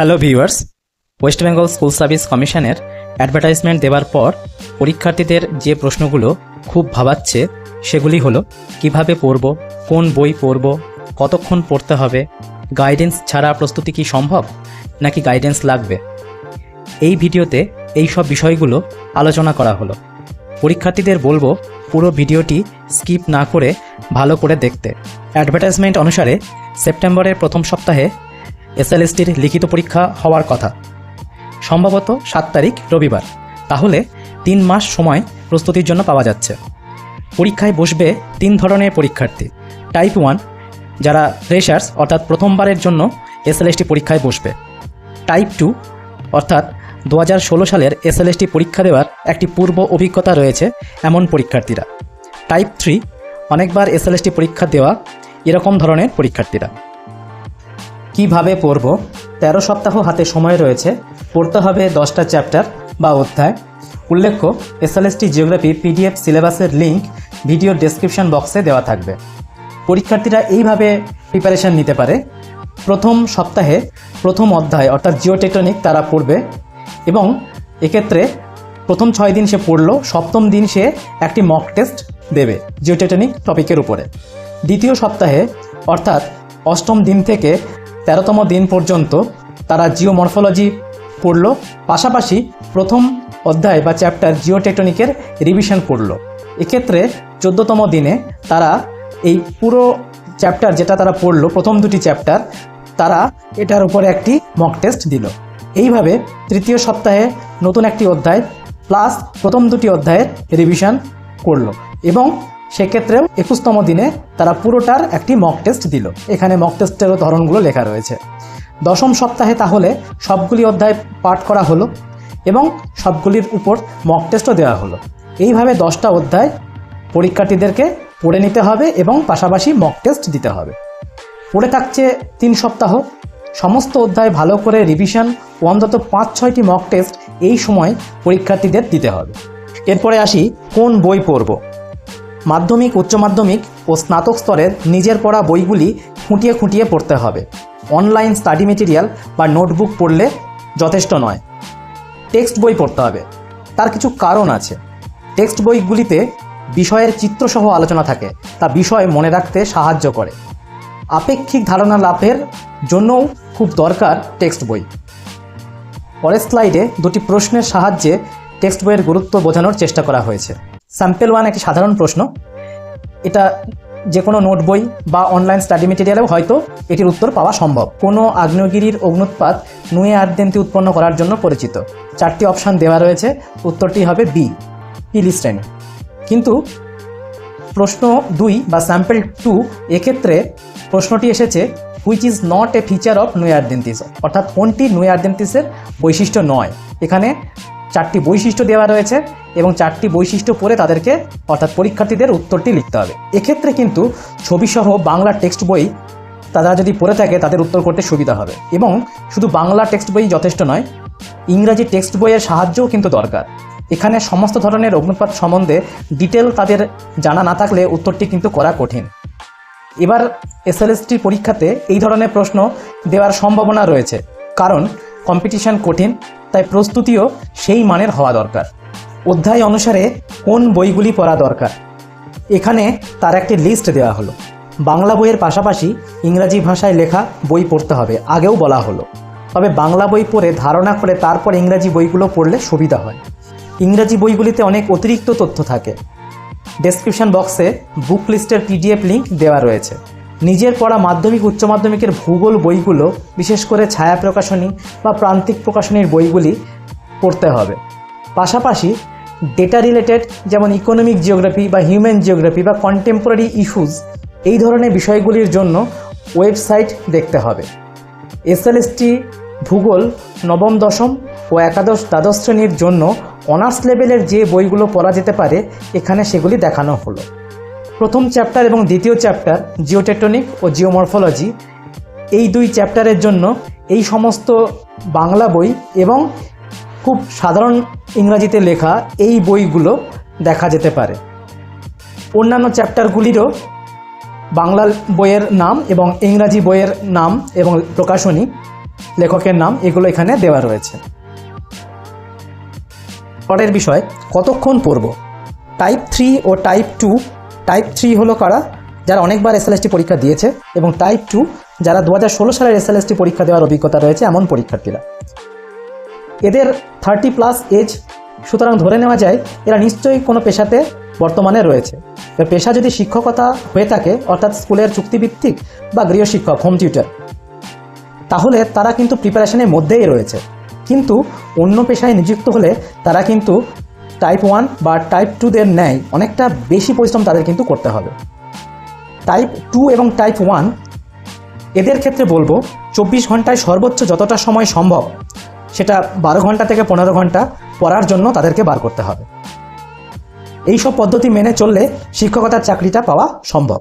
Hello viewers West Bengal school service কমিশনের advertisement দেওয়ার পর পরীক্ষার্থীদের যে প্রশ্নগুলো খুব ভাবাচ্ছে, সেগুলি হলো, কীভাবে পড়ব, কোন বই পড়ব, কতক্ষণ পড়তে হবে গাইডেন্স ছাড়া প্রস্তুতি কি সম্ভব, নাকি গাইডেন্স লাগবে? এই ভিডিওতে এই সব বিষয়গুলো আলোচনা করা হলো। পরীক্ষার্থীদের বলব, পুরো ভিডিওটি স্কিপ না করে ভালো করে দেখতে। অ্যাডভার্টাইজমেন্ট অনুসারে সেপ্টেম্বরের প্রথম সপ্তাহে এসএলএসটির লিখিত পরীক্ষা হওয়ার কথা। সম্ভবত সাত তারিখ, রবিবার। তাহলে তিন মাস সময় প্রস্তুতির জন্য পাওয়া যাচ্ছে। পরীক্ষায় বসবে তিন ধরনের পরীক্ষার্থী। টাইপ ওয়ান যারা ফ্রেশার্স অর্থাৎ প্রথমবারের জন্য এসএলএসটি পরীক্ষায় বসবে। টাইপ টু অর্থাৎ দু হাজার ষোলো সালের এসএলএসটি পরীক্ষা দেওয়ার একটি পূর্ব অভিজ্ঞতা রয়েছে এমন পরীক্ষার্থীরা। টাইপ থ্রি অনেকবার এসএলএসটি পরীক্ষা দেওয়া এরকম ধরনের পরীক্ষার্থীরা। কীভাবে পড়ব? তেরো সপ্তাহ হাতে সময় রয়েছে। পড়তে হবে দশটা চ্যাপ্টার বা অধ্যায়। উল্লেখ্য, এসএলএসটি জিওগ্রাফি, পিডিএফ, সিলেবাসের লিঙ্ক ভিডিও ডেসক্রিপশন বক্সে দেওয়া থাকবে। পরীক্ষার্থীরা এইভাবে প্রিপারেশান নিতে পারে। প্রথম সপ্তাহে প্রথম অধ্যায়, অর্থাৎ জিওটেকটনিক তারা পড়বে এবং এক্ষেত্রে প্রথম ছয় দিন সে পড়ল, সপ্তম দিন সে একটি মক টেস্ট দেবে জিওটেকটনিক টপিকের উপরে। দ্বিতীয় সপ্তাহে, অর্থাৎ অষ্টম দিন থেকে তেরোতম দিন পর্যন্ত তারা জিওমরফোলজি পড়ল, পাশাপাশি প্রথম অধ্যায় বা চ্যাপ্টার জিওটেকটনিকের রিভিশন পড়ল। এক্ষেত্রে চোদ্দতম দিনে তারা এই পুরো চ্যাপ্টার যেটা তারা পড়ল, প্রথম দুটি চ্যাপ্টার, তারা এটার উপরে একটি মক টেস্ট দিল। এইভাবে তৃতীয় সপ্তাহে নতুন একটি অধ্যায় প্লাস প্রথম দুটি অধ্যায়ের রিভিশন করল এবং সেক্ষেত্রেও একুশতম দিনে তারা পুরোটার একটি মক টেস্ট দিল। এখানে মক টেস্টেরও ধরনগুলো লেখা রয়েছে। দশম সপ্তাহে তাহলে সবগুলি অধ্যায় পাঠ করা হলো এবং সবগুলির উপর মক টেস্টও দেওয়া হলো। এইভাবে দশটা অধ্যায় পরীক্ষার্থীদেরকে পড়ে নিতে হবে এবং পাশাপাশি মক টেস্ট দিতে হবে। পড়ে থাকছে তিন সপ্তাহ। সমস্ত অধ্যায় ভালো করে রিভিশন ও অন্তত পাঁচ, ছয়টি মক টেস্ট এই সময় পরীক্ষার্থীদের দিতে হবে। এরপরে আসি কোন বই পড়ব। মাধ্যমিক, উচ্চ মাধ্যমিক ও স্নাতক স্তরের নিজের পড়া বইগুলি খুঁটিয়ে খুঁটিয়ে পড়তে হবে। অনলাইন স্টাডি মেটেরিয়াল বা নোটবুক পড়লে যথেষ্ট নয়। টেক্সট বই পড়তে হবে। তার কিছু কারণ আছে। টেক্সট বইগুলিতে বিষয়ের চিত্রসহ আলোচনা থাকে, তা বিষয় মনে রাখতে সাহায্য করে। আপেক্ষিক ধারণা লাভের জন্যও খুব দরকার টেক্সট বই। পরের স্লাইডে দুটি প্রশ্নের সাহায্যে টেক্সট বইয়ের গুরুত্ব বোঝানোর চেষ্টা করা হয়েছে। স্যাম্পেল ওয়ান একটি সাধারণ প্রশ্ন। এটা যে কোনো নোট বই বা অনলাইন স্টাডি মেটেরিয়ালেও হয়তো এটির উত্তর পাওয়া সম্ভব। কোনো আগ্নেয়গিরির অগ্নুৎপাত নুয়ে আর্দেন্তি উৎপন্ন করার জন্য পরিচিত। চারটি অপশান দেওয়া রয়েছে। উত্তরটি হবে বি পিলিস্ট্রেন কিন্তু প্রশ্ন দুই বা স্যাম্পেল টু এক্ষেত্রে প্রশ্নটি এসেছে which is not a feature of নুয়ারদেন্তিস অর্থাৎ কোনটি নুয়ারদেন্তিসের বৈশিষ্ট্য নয়? এখানে চারটি বৈশিষ্ট্য দেওয়া রয়েছে। এবং চারটি বৈশিষ্ট্য পড়ে তাদেরকে, অর্থাৎ পরীক্ষার্থীদের উত্তরটি লিখতে হবে। এক্ষেত্রে কিন্তু ছবিসহ বাংলা টেক্সট বই তারা যদি পড়ে থাকে, তাদের উত্তর করতে সুবিধা হবে। এবং শুধু বাংলা টেক্সট বই যথেষ্ট নয়, ইংরাজি টেক্সট বইয়ের সাহায্যও কিন্তু দরকার। এখানে সমস্ত ধরনের অগ্নুৎপাত সম্বন্ধে ডিটেল তাদের জানা না থাকলে উত্তরটি কিন্তু করা কঠিন। এবার এসএলএসটি পরীক্ষাতে এই ধরনের প্রশ্ন দেওয়ার সম্ভাবনা রয়েছে। কারণ কম্পিটিশন কঠিন, তাই প্রস্তুতিও সেই মানের হওয়া দরকার। অধ্যায় অনুসারে কোন বইগুলি পড়া দরকার। এখানে তার একটি লিস্ট দেওয়া হলো। বাংলা বইয়ের পাশাপাশি ইংরাজি ভাষায় লেখা বই পড়তে হবে, আগেও বলা হলো। তবে বাংলা বই পড়ে ধারণা করে তারপর ইংরাজি বইগুলো পড়লে সুবিধা হয়। ইংরাজি বইগুলিতে অনেক অতিরিক্ত তথ্য থাকে। ডেসক্রিপশন বক্সে বুক লিস্টের পিডিএফ লিঙ্ক দেওয়া রয়েছে। নিজের পড়া মাধ্যমিক, উচ্চ মাধ্যমিকের ভূগোল বইগুলো, বিশেষ করে ছায়া প্রকাশনী বা প্রান্তিক প্রকাশনীর বইগুলি পড়তে হবে। পাশাপাশি ডেটা রিলেটেড যেমন ইকোনমিক জিওগ্রাফি বা হিউম্যান জিওগ্রাফি বা কন্টেম্পোরারি ইস্যুজ এই ধরনের বিষয়গুলির জন্য ওয়েবসাইট দেখতে হবে। এসএলএসটি ভূগোল, নবম, দশম ও একাদশ দ্বাদশ শ্রেণির জন্য অনার্স লেভেলের যে বইগুলো পড়া যেতে পারে, এখানে সেগুলি দেখানো হলো। প্রথম চ্যাপ্টার এবং দ্বিতীয় চ্যাপ্টার জিওটেকটনিক ও জিওমরফোলজি এই দুই চ্যাপ্টারের জন্য এই সমস্ত বাংলা বই এবং খুব সাধারণ ইংরাজিতে লেখা এই বইগুলো দেখা যেতে পারে। অন্যান্য চ্যাপ্টারগুলিরও বাংলা বইয়ের নাম এবং ইংরাজি বইয়ের নাম এবং প্রকাশনী লেখকের নাম এগুলো এখানে দেওয়া রয়েছে। পরের বিষয়, কতক্ষণ পড়ব? টাইপ থ্রি ও টাইপ টু, টাইপ থ্রি হলো কারা? যারা অনেকবার এসএলএসটি পরীক্ষা দিয়েছে এবং টাইপ টু, যারা দু হাজার ষোলো সালের এসএলএসটি পরীক্ষা দেওয়ার অভিজ্ঞতা রয়েছে এমন পরীক্ষার্থীরা। এদের থার্টি প্লাস এজ সুতরাং ধরে নেওয়া যায়, এরা নিশ্চয়ই কোনো পেশাতে বর্তমানে রয়েছে। পেশা যদি শিক্ষকতা হয়ে থাকে, অর্থাৎ স্কুলের চুক্তিভিত্তিক বা গৃহশিক্ষক হোম টিউটার তাহলে তারা কিন্তু প্রিপারেশনের মধ্যেই রয়েছে। কিন্তু অন্য পেশায় নিযুক্ত হলে তারা কিন্তু টাইপ ওয়ান বা টাইপ টুদের ন্যায় অনেকটা বেশি পরিশ্রম তাদের কিন্তু করতে হবে। টাইপ টু এবং টাইপ ওয়ান এদের ক্ষেত্রে বলব, চব্বিশ ঘন্টায় সর্বোচ্চ যতটা সময় সম্ভব সেটা বারো ঘণ্টা থেকে পনেরো ঘণ্টা পড়ার জন্য তাদেরকে বার করতে হবে। এই সব পদ্ধতি মেনে চললে শিক্ষকতার চাকরিটা পাওয়া সম্ভব।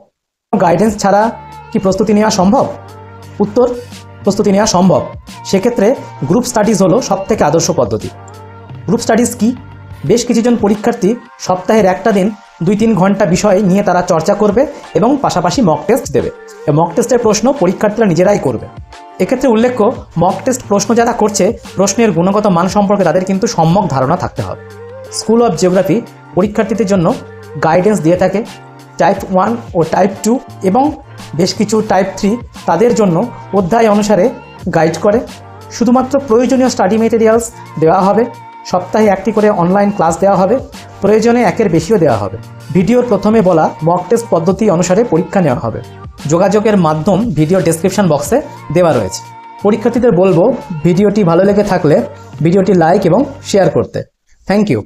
গাইডেন্স ছাড়া কি প্রস্তুতি নেওয়া সম্ভব? উত্তর, প্রস্তুতি নেওয়া সম্ভব। সেক্ষেত্রে গ্রুপ স্টাডিজ হলো সবথেকে আদর্শ পদ্ধতি। গ্রুপ স্টাডিজ কি? বেশ কিছুজন পরীক্ষার্থী সপ্তাহের একটা দিন দুই তিন ঘণ্টা বিষয় নিয়ে তারা চর্চা করবে এবং পাশাপাশি মক টেস্ট দেবে। মক টেস্টের প্রশ্ন পরীক্ষার্থীরা নিজেরাই করবে। এক্ষেত্রে উল্লেখ্য মক টেস্ট প্রশ্ন যারা করছে, প্রশ্নের গুণগত মান সম্পর্কে তাদের কিন্তু সম্যক ধারণা থাকতে হবে। স্কুল অফ জিওগ্রাফি পরীক্ষার্থীদের জন্য গাইডেন্স দিয়ে থাকে। টাইপ ওয়ান ও টাইপ টু এবং বেশ কিছু টাইপ থ্রি তাদের জন্য অধ্যায় অনুসারে গাইড করে। শুধুমাত্র প্রয়োজনীয় স্টাডি মেটেরিয়ালস দেওয়া হবে। সপ্তাহে একটি করে অনলাইন ক্লাস দেওয়া হবে। প্রয়োজনে একের বেশিও দেওয়া হবে। ভিডিওর প্রথমে বলা মক টেস্ট পদ্ধতি অনুসারে পরীক্ষা নেওয়া হবে। যোগাযোগের মাধ্যম ভিডিও ডেসক্রিপশন বক্সে দেওয়া রয়েছে। পরীক্ষার্থীদের বলব, ভিডিওটি ভালো লেগে থাকলে ভিডিওটি লাইক এবং শেয়ার করতে। Thank you